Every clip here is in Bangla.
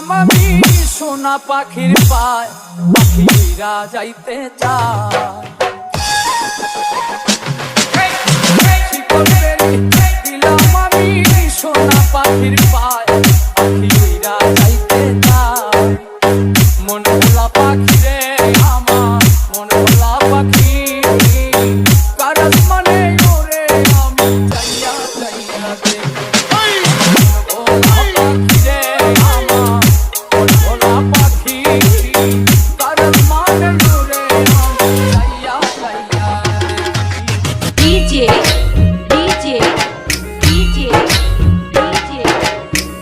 ছিলাম আমি সোনা পাখির পায় পাখিরা যাইতে চায়। দেখি DJ, DJ, DJ,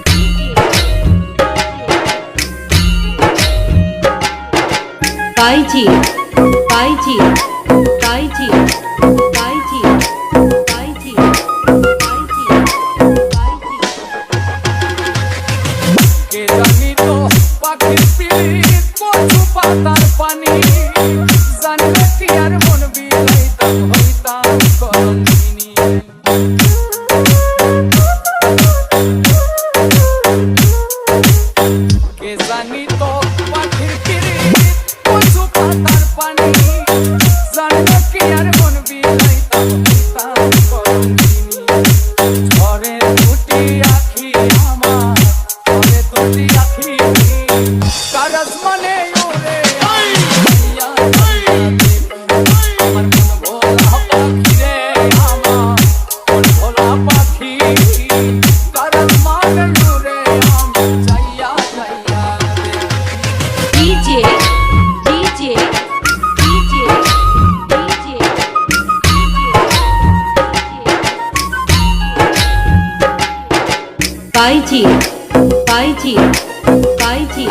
DJ, Baiji, Baiji, Baiji, Baiji, Baiji, Baiji, Baiji,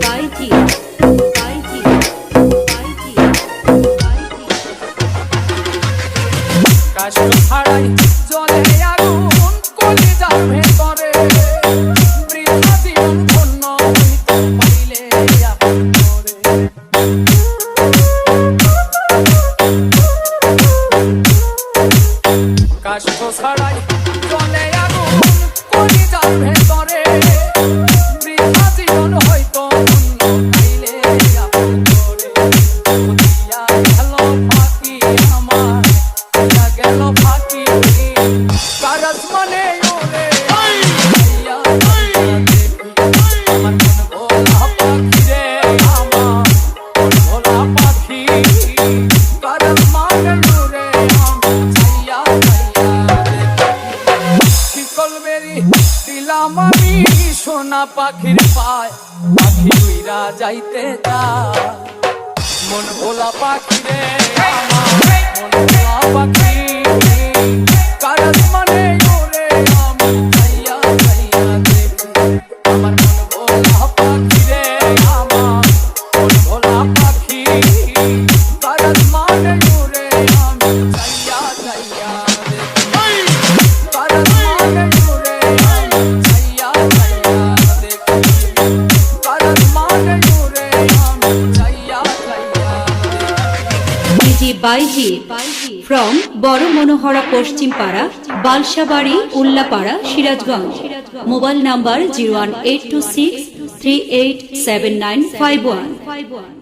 Baiji, Baiji, Baiji, Baiji. কাষ্ট ছাড়াই জলে আগুন কলিজার ভেতরে বৃথা জীবন ধন্য হইতে পাইলে আপন করে কাষ্ট ছাড়াই পাখির পায় পাখি উইরা যাইতে চায়। মন ভোলা পাখি রে মন ভোলা পাখি। দেখি বাইজি ফ্রম বড় মনোহরা পশ্চিম পাড়া, Balsabari, Ullapara, Sirajganj. Mobile number zero one eight two six three eight seven nine five one five one.